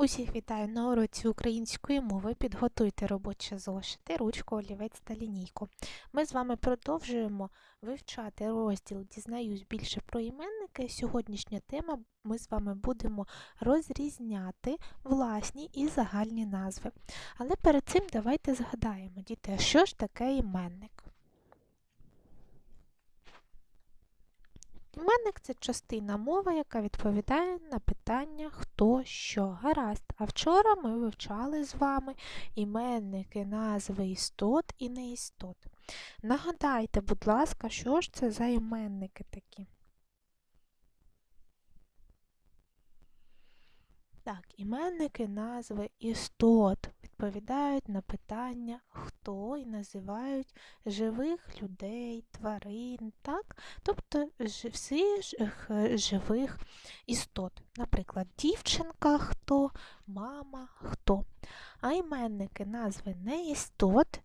Усіх вітаю на уроці української мови. Підготуйте робочі зошити, ручку, олівець та лінійку. Ми з вами продовжуємо вивчати розділ Дізнаюсь більше про іменники. Сьогоднішня тема ми з вами будемо розрізняти власні і загальні назви. Але перед цим давайте згадаємо, діти, що ж таке іменник? Іменник це частина мови, яка відповідає на питання хто що. Гаразд. А вчора ми вивчали з вами іменники, назви істот і неістот. Нагадайте, будь ласка, що ж це за іменники такі? Так, іменники, назви істот відповідають на питання хто і називають живих людей, тварин, так? тобто всіх живих істот. Наприклад, дівчинка хто, мама хто. А іменники, назви не істот,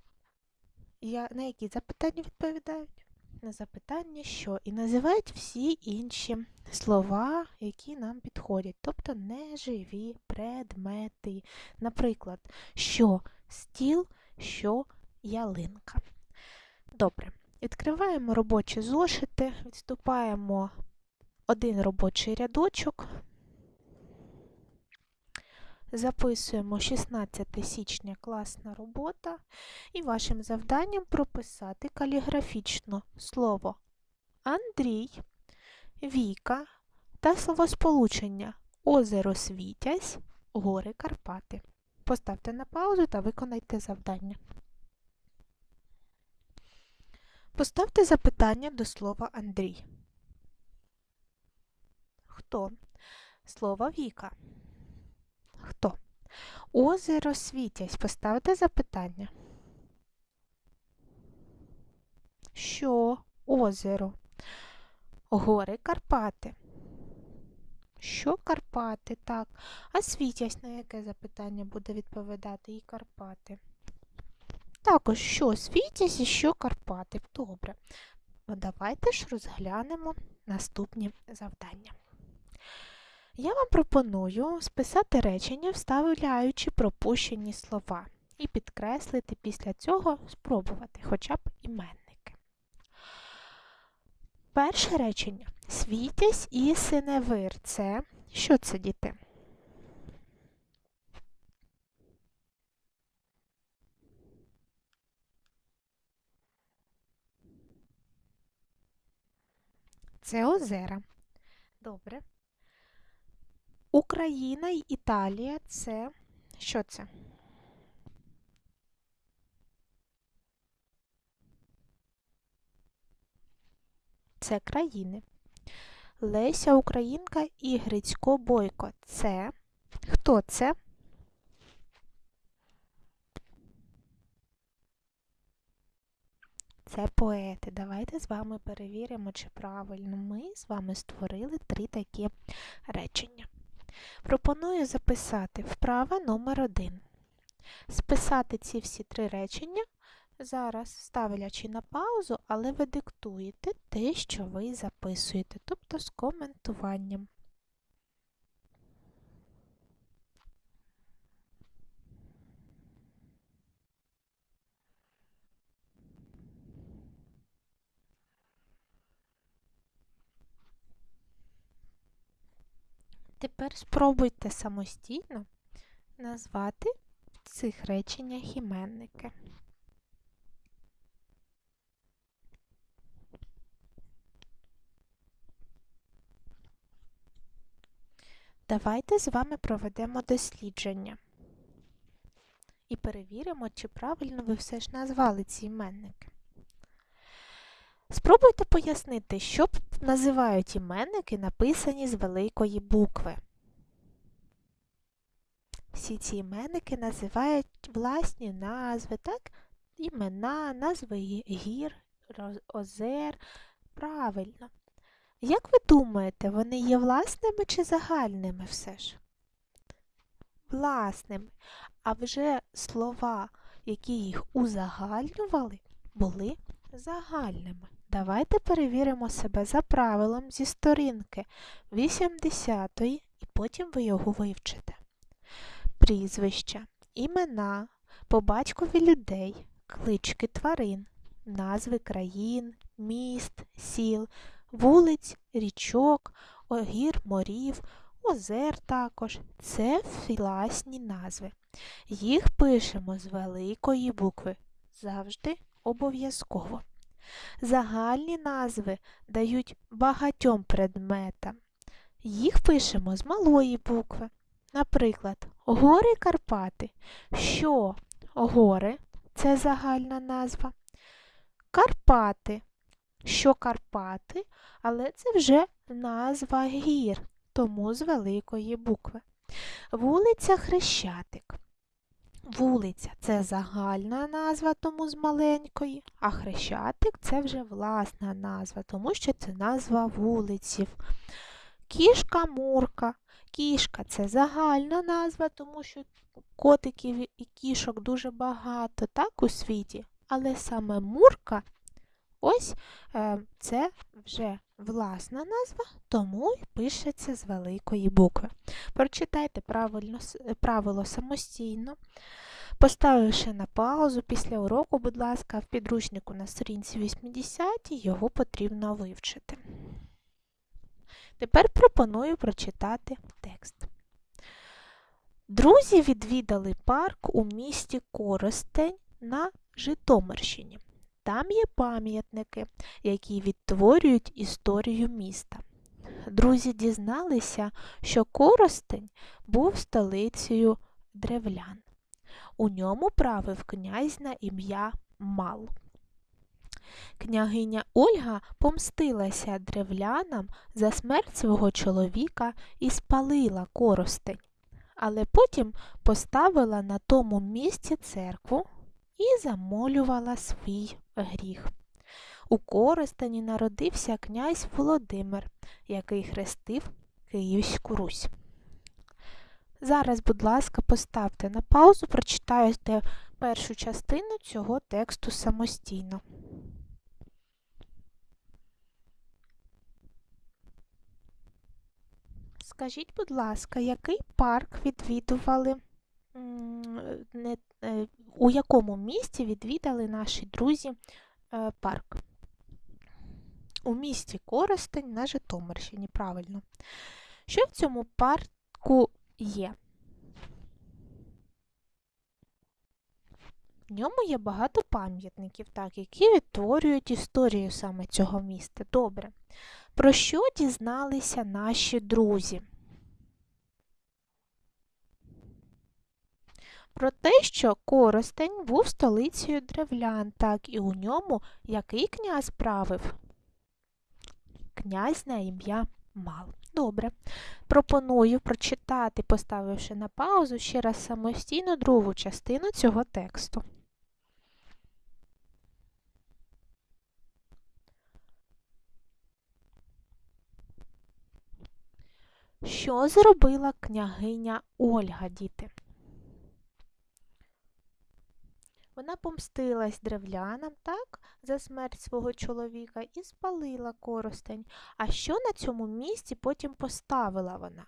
на які запитання відповідають? На запитання що? І називають всі інші слова, які нам підходять, тобто неживі предмети. Наприклад, що стіл, що ялинка. Добре. Відкриваємо робочі зошити, відступаємо один робочий рядочок. Записуємо 16 січня класна робота. І вашим завданням прописати каліграфічно слово Андрій, Віка та словосполучення Озеро Світязь, Гори Карпати. Поставте на паузу та виконайте завдання. Поставте запитання до слова Андрій. Хто? Слово Віка. Хто? Озеро Світязь. Поставте запитання. Що? Озеро. Гори Карпати. Що Карпати? Так. А Світязь на яке запитання буде відповідати і Карпати? Також що Світязь і що Карпати. Добре. Ну, давайте ж розглянемо наступні завдання. Я вам пропоную списати речення, вставляючи пропущені слова, і підкреслити після цього спробувати хоча б іменники. Перше речення. Світязь і синевир. Це що це, діти? Це озера. Добре. Україна і Італія це що це? Це країни. Леся Українка і Грицько Бойко. Це хто це? Це поети. Давайте з вами перевіримо, чи правильно ми з вами створили три такі речення. Пропоную записати вправа номер 1 Списати ці всі три речення зараз, ставлячи на паузу, але ви диктуєте те, що ви записуєте, тобто з коментуванням. Тепер спробуйте самостійно назвати в цих реченнях іменники. Давайте з вами проведемо дослідження і перевіримо, чи правильно ви все ж назвали ці іменники. Спробуйте пояснити, що називають іменники, написані з великої букви. Всі ці іменники називають власні назви, так? Імена, назви гір, озер. Правильно. Як ви думаєте, вони є власними чи загальними все ж? Власними. А вже слова, які їх узагальнювали, були загальними. Давайте перевіримо себе за правилом зі сторінки 80 і потім ви його вивчите. прізвища, імена, по батькові людей, клички тварин, назви країн, міст, сіл, вулиць, річок, огір, морів, озер також. Це власні назви. Їх пишемо з великої букви. Завжди обов'язково. Загальні назви дають багатьом предметам. Їх пишемо з малої букви. Наприклад, гори Карпати. Що гори це загальна назва. Карпати. Що Карпати, але це вже назва гір, тому з великої букви. Вулиця Хрещатик. Вулиця це загальна назва, тому з маленької, а хрещатик це вже власна назва, тому що це назва вулиців. Кішка Мурка. Кішка це загальна назва, тому що котиків і кішок дуже багато так у світі. Але саме Мурка ось е, це вже власна назва, тому й пишеться з великої букви. Прочитайте правильно, правило самостійно. Поставивши на паузу після уроку, будь ласка, в підручнику на сторінці 80 його потрібно вивчити. Тепер пропоную прочитати текст. Друзі відвідали парк у місті Коростень на Житомирщині. Там є пам'ятники, які відтворюють історію міста. Друзі дізналися, що Коростень був столицею древлян. У ньому правив князь на ім'я Мал. Княгиня Ольга помстилася древлянам за смерть свого чоловіка і спалила коростень, але потім поставила на тому місці церкву і замолювала свій гріх. У Коростені народився князь Володимир, який хрестив Київську Русь. Зараз, будь ласка, поставте на паузу, прочитайте першу частину цього тексту самостійно. Скажіть, будь ласка, який парк відвідували, не, у якому місті відвідали наші друзі е, парк? У місті Коростень на Житомирщині, правильно. Що в цьому парку є? В ньому є багато пам'ятників, так, які відтворюють історію саме цього міста. Добре. Про що дізналися наші друзі? Про те, що Коростень був столицею древлян, так і у ньому який князь правив? Князь на ім'я Мал. Добре. Пропоную прочитати, поставивши на паузу ще раз самостійно другу частину цього тексту. Що зробила княгиня Ольга, діти? Вона помстилась древлянам, так, за смерть свого чоловіка і спалила коростень. А що на цьому місці потім поставила вона?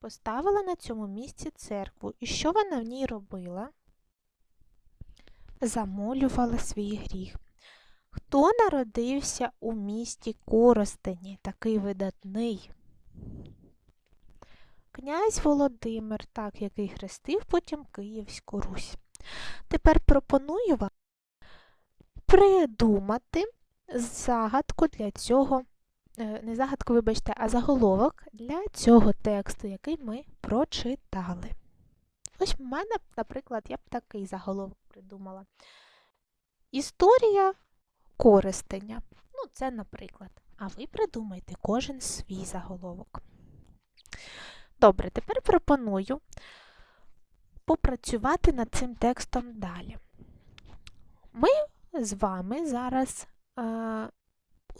Поставила на цьому місці церкву. І що вона в ній робила? Замолювала свій гріх. Хто народився у місті Коростені, такий видатний? Князь Володимир, так, який хрестив потім Київську Русь. Тепер пропоную вам придумати загадку для цього, е, не загадку, вибачте, а заголовок для цього тексту, який ми прочитали. Ось в мене, наприклад, я б такий заголовок придумала. Історія користення. Ну, це, наприклад. А ви придумайте кожен свій заголовок. Добре, тепер пропоную попрацювати над цим текстом далі. Ми з вами зараз е,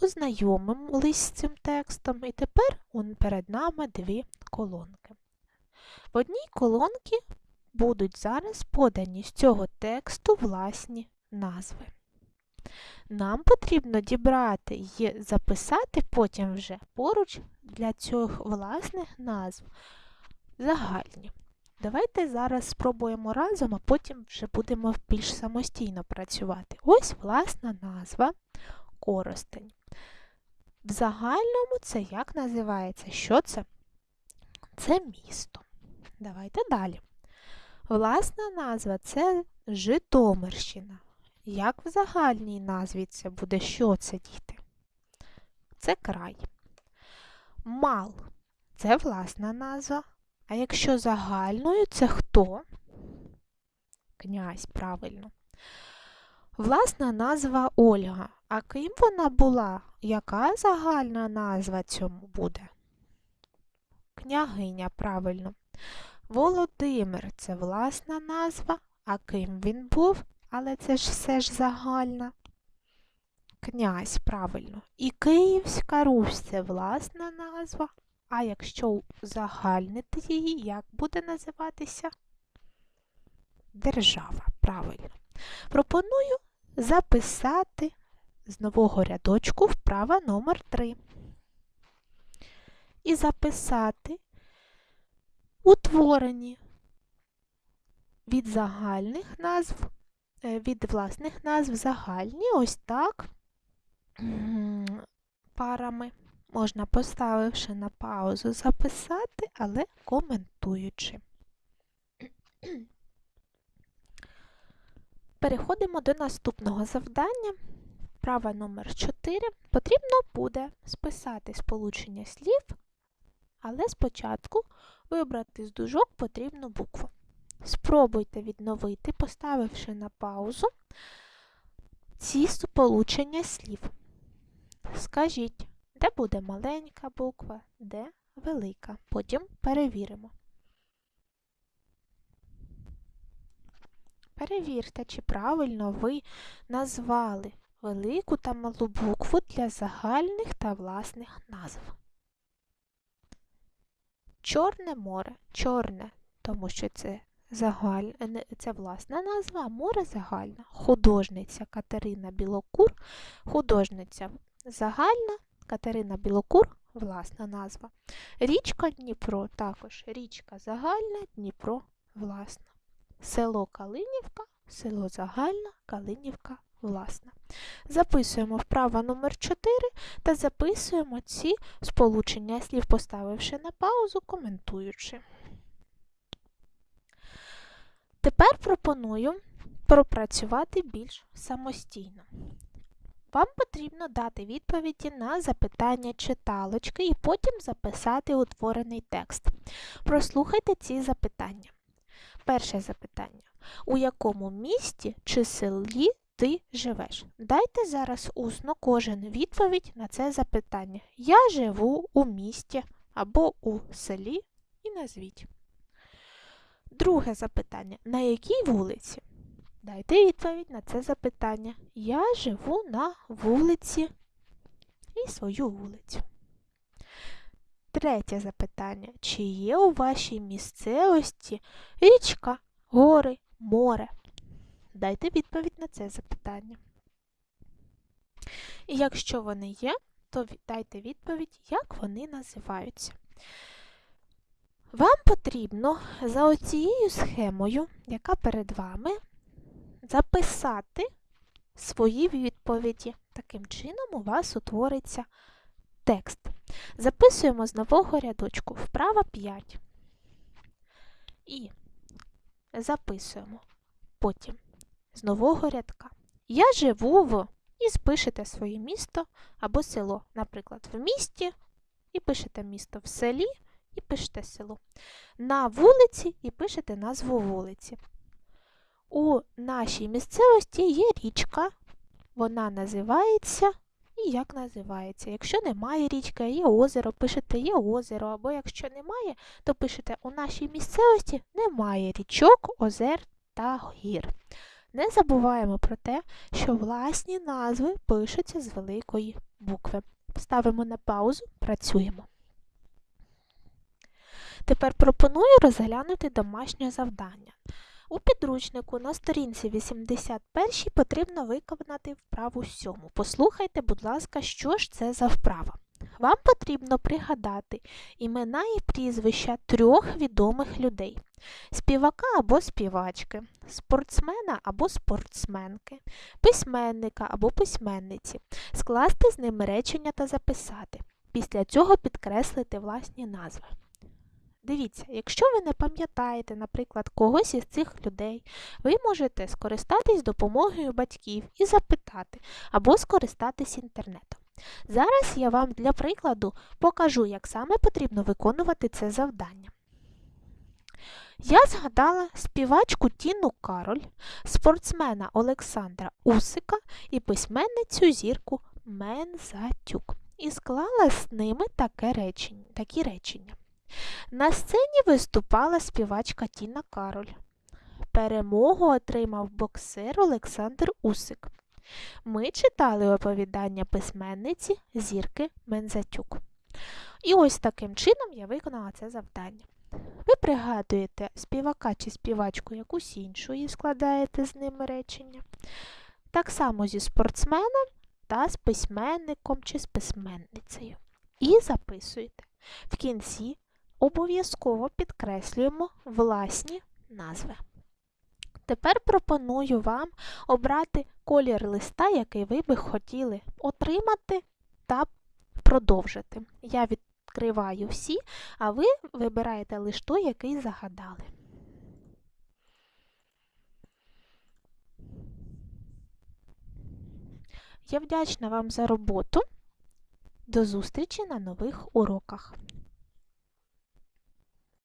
ознайомимось з цим текстом, і тепер перед нами дві колонки. В одній колонці будуть зараз подані з цього тексту власні назви. Нам потрібно дібрати і записати потім вже поруч для цих власних назв загальні. Давайте зараз спробуємо разом, а потім вже будемо більш самостійно працювати. Ось власна назва коростень. В загальному це як називається? Що це? Це місто. Давайте далі. Власна назва це Житомирщина. Як в загальній назві це буде? Що це, діти? Це край. Мал це власна назва. А якщо загальною, це хто? Князь, правильно. Власна назва Ольга. А ким вона була? Яка загальна назва цьому буде? Княгиня, правильно. Володимир це власна назва. А ким він був? Але це ж все ж загальна. Князь, правильно. І Київська Русь це власна назва. А якщо узагальнити її, як буде називатися? Держава, правильно. Пропоную записати з нового рядочку вправа номер 3. І записати утворені від загальних назв, е, від власних назв загальні, ось так, парами. Можна, поставивши на паузу, записати, але коментуючи. Переходимо до наступного завдання. Права номер 4. Потрібно буде списати сполучення слів, але спочатку вибрати з дужок потрібну букву. Спробуйте відновити, поставивши на паузу ці сполучення слів. Скажіть, де буде маленька буква, де велика. Потім перевіримо. Перевірте, чи правильно ви назвали велику та малу букву для загальних та власних назв. Чорне море. Чорне, тому що це загаль... це власна назва, а море загальна. Художниця Катерина Білокур, художниця загальна, Катерина Білокур власна назва. Річка Дніпро також річка загальна, Дніпро власна. Село Калинівка, село загальна, Калинівка власна. Записуємо вправа номер 4 та записуємо ці сполучення слів, поставивши на паузу, коментуючи. Тепер пропоную пропрацювати більш самостійно. Вам потрібно дати відповіді на запитання читалочки і потім записати утворений текст. Прослухайте ці запитання. Перше запитання. У якому місті чи селі ти живеш? Дайте зараз усно кожен відповідь на це запитання. Я живу у місті або у селі і назвіть. Друге запитання. На якій вулиці? Дайте відповідь на це запитання. Я живу на вулиці і свою вулицю. Третє запитання. Чи є у вашій місцевості річка, гори, море? Дайте відповідь на це запитання. І якщо вони є, то дайте відповідь, як вони називаються. Вам потрібно за оцією схемою, яка перед вами, записати свої відповіді. Таким чином у вас утвориться текст. Записуємо з нового рядочку вправа 5. І записуємо потім з нового рядка. Я живу в і спишете своє місто або село. Наприклад, в місті і пишете місто в селі і пишете село. На вулиці і пишете назву вулиці. У нашій місцевості є річка, вона називається і як називається. Якщо немає річки, є озеро, пишете є озеро, або якщо немає, то пишете у нашій місцевості немає річок, озер та гір. Не забуваємо про те, що власні назви пишуться з великої букви. Ставимо на паузу, працюємо. Тепер пропоную розглянути домашнє завдання. У підручнику на сторінці 81 потрібно виконати вправу 7. Послухайте, будь ласка, що ж це за вправа. Вам потрібно пригадати імена і прізвища трьох відомих людей: співака або співачки, спортсмена або спортсменки, письменника або письменниці, скласти з ними речення та записати. Після цього підкреслити власні назви. Дивіться, якщо ви не пам'ятаєте, наприклад, когось із цих людей, ви можете скористатись допомогою батьків і запитати, або скористатись інтернетом. Зараз я вам для прикладу покажу, як саме потрібно виконувати це завдання. Я згадала співачку Тіну Кароль, спортсмена Олександра Усика і письменницю зірку Мензатюк і склала з ними таке речення, такі речення. На сцені виступала співачка Тіна Кароль. Перемогу отримав боксер Олександр Усик. Ми читали оповідання письменниці Зірки Мензатюк. І ось таким чином я виконала це завдання. Ви пригадуєте співака чи співачку якусь іншу і складаєте з ними речення. Так само зі спортсменом та з письменником чи з письменницею. І записуєте. В кінці обов'язково підкреслюємо власні назви. Тепер пропоную вам обрати колір листа, який ви би хотіли отримати та продовжити. Я відкриваю всі, а ви вибираєте лише той, який загадали. Я вдячна вам за роботу. До зустрічі на нових уроках.